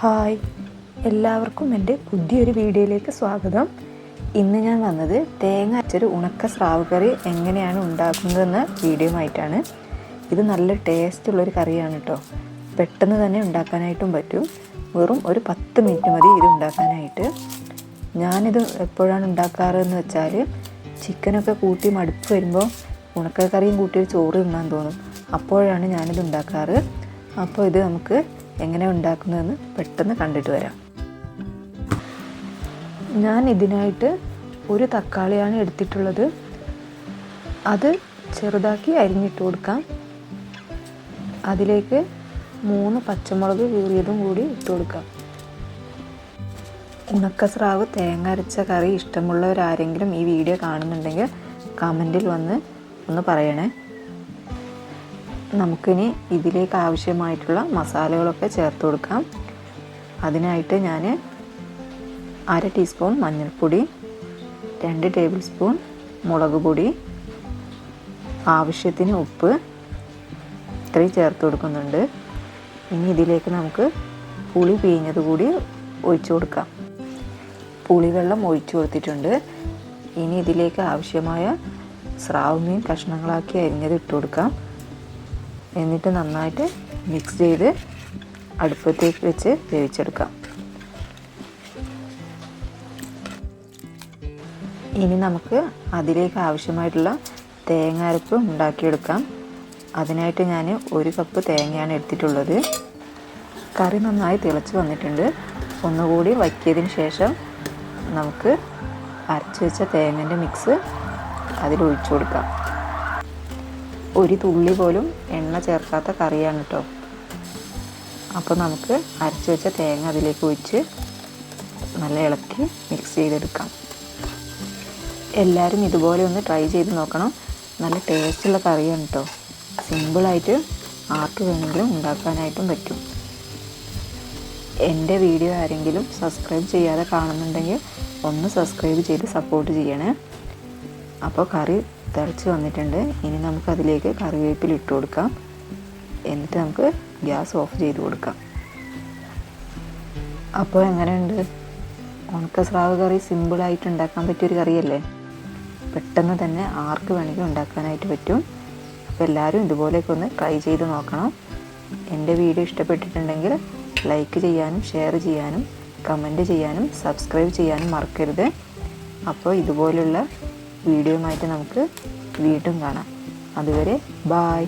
Hi. എല്ലാവർക്കും എന്റെ പുതിയൊരു വീഡിയോയിലേക്ക് സ്വാഗതം. ഇന്ന് ഞാൻ വന്നത് തേങ്ങ അച്ചൊരു ഉണക്ക സ്രാവ് കറി എങ്ങനെയാണ് ഉണ്ടാക്കുന്നതെന്ന വീഡിയോ ആയിട്ടാണ് ഇത് നല്ല ടേസ്റ്റുള്ളൊരു കറിയാണ് കേട്ടോ പെട്ടെന്ന് തന്നെ ഉണ്ടാക്കാനായിട്ടും പറ്റും. വെറും ഒരു പത്ത് മിനിറ്റ് മതി ഇത് ഉണ്ടാക്കാനായിട്ട്. ഞാനിത് എപ്പോഴാണ് ഉണ്ടാക്കാറെന്ന് വെച്ചാൽ ചിക്കനൊക്കെ കൂട്ടി മടുപ്പ് വരുമ്പോൾ ഉണക്കക്കറിയും കൂട്ടി ഒരു ചോറ് തിന്നാൻ തോന്നും. അപ്പോഴാണ് ഞാനിത് ഉണ്ടാക്കാറ്. അപ്പോൾ ഇത് നമുക്ക് എങ്ങനെ ഉണ്ടാക്കുന്നതെന്ന് പെട്ടെന്ന് കണ്ടിട്ട് വരാം. ഞാൻ ഇതിനായിട്ട് ഒരു തക്കാളിയാണ് എടുത്തിട്ടുള്ളത്. അത് ചെറുതാക്കി അരിഞ്ഞിട്ട് കൊടുക്കാം. അതിലേക്ക് മൂന്ന് പച്ചമുളക് കീറിയതും കൂടി ഇട്ട് കൊടുക്കാം. ഉണക്കസ്രാവ് തേങ്ങ അരച്ച കറി ഇഷ്ടമുള്ളവരാരെങ്കിലും ഈ വീഡിയോ കാണുന്നുണ്ടെങ്കിൽ കമന്റിൽ വന്ന് ഒന്ന് പറയണേ. നമുക്കിനി ഇതിലേക്ക് ആവശ്യമായിട്ടുള്ള മസാലകളൊക്കെ ചേർത്ത് കൊടുക്കാം. അതിനായിട്ട് ഞാൻ അര ടീസ്പൂൺ മഞ്ഞൾപ്പൊടി രണ്ട് ടേബിൾ സ്പൂൺ മുളക് പൊടി ആവശ്യത്തിന് ഉപ്പ് ഇത്രയും ചേർത്ത് കൊടുക്കുന്നുണ്ട്. ഇനി ഇതിലേക്ക് നമുക്ക് പുളി പിഴിഞ്ഞത് കൂടി ഒഴിച്ചു കൊടുക്കാം. പുളിവെള്ളം ഒഴിച്ചു കൊടുത്തിട്ടുണ്ട്. ഇനി ഇതിലേക്ക് ആവശ്യമായ സ്രാവ് മീൻ കഷ്ണങ്ങളാക്കി അരിഞ്ഞത് ഇട്ട് കൊടുക്കാം. എന്നിട്ട് നന്നായിട്ട് മിക്സ് ചെയ്ത് അടുപ്പത്തേക്ക് വെച്ച് വേവിച്ചെടുക്കാം. ഇനി നമുക്ക് അതിലേക്ക് ആവശ്യമായിട്ടുള്ള തേങ്ങ അരപ്പ് ഉണ്ടാക്കിയെടുക്കാം. അതിനായിട്ട് ഞാൻ ഒരു കപ്പ് തേങ്ങയാണ് എടുത്തിട്ടുള്ളത്. കറി നന്നായി തിളച്ച് വന്നിട്ടുണ്ട്. ഒന്നുകൂടി വയ്ക്കിയതിന് ശേഷം നമുക്ക് അരച്ച് വെച്ച തേങ്ങന്റെ മിക്സ് അതിൽ ഒഴിച്ചു കൊടുക്കാം. ഒരു തുള്ളി പോലും എണ്ണ ചേർക്കാത്ത കറിയാണ് കേട്ടോ അപ്പോൾ നമുക്ക് അരച്ച് വെച്ച തേങ്ങ അതിലേക്ക് ഒഴിച്ച് നല്ല ഇളക്കി മിക്സ് ചെയ്തെടുക്കാം. എല്ലാവരും ഇതുപോലെ ഒന്ന് ട്രൈ ചെയ്ത് നോക്കണം. നല്ല ടേസ്റ്റുള്ള കറിയാണ് കേട്ടോ സിമ്പിളായിട്ട് ആർക്ക് വേണമെങ്കിലും ഉണ്ടാക്കാനായിട്ടും പറ്റും. എന്റെ വീഡിയോ ആരെങ്കിലും സബ്സ്ക്രൈബ് ചെയ്യാതെ കാണുന്നുണ്ടെങ്കിൽ ഒന്ന് സബ്സ്ക്രൈബ് ചെയ്ത് സപ്പോർട്ട് ചെയ്യണേ. അപ്പോൾ കറി തിളച്ച് വന്നിട്ടുണ്ട്. ഇനി നമുക്കതിലേക്ക് കറിവേപ്പില ഇട്ട് കൊടുക്കാം. എന്നിട്ട് നമുക്ക് ഗ്യാസ് ഓഫ് ചെയ്ത് കൊടുക്കാം. അപ്പോൾ എങ്ങനെയുണ്ട്? ഉണക്ക സ്രാവ് കറി സിമ്പിളായിട്ട് ഉണ്ടാക്കാൻ പറ്റിയൊരു കറിയല്ലേ? പെട്ടെന്ന് തന്നെ ആർക്ക് വേണമെങ്കിലും ഉണ്ടാക്കാനായിട്ട് പറ്റും. അപ്പോൾ എല്ലാവരും ഇതുപോലെയൊക്കെ ഒന്ന് ട്രൈ ചെയ്ത് നോക്കണം. എന്റെ വീഡിയോ ഇഷ്ടപ്പെട്ടിട്ടുണ്ടെങ്കിൽ ലൈക്ക് ചെയ്യാനും ഷെയർ ചെയ്യാനും കമന്റ് ചെയ്യാനും സബ്സ്ക്രൈബ് ചെയ്യാനും മറക്കരുത്. അപ്പോൾ ഇതുപോലുള്ള വീഡിയോയുമായിട്ട് നമുക്ക് വീണ്ടും കാണാം. അതുവരെ ബായ്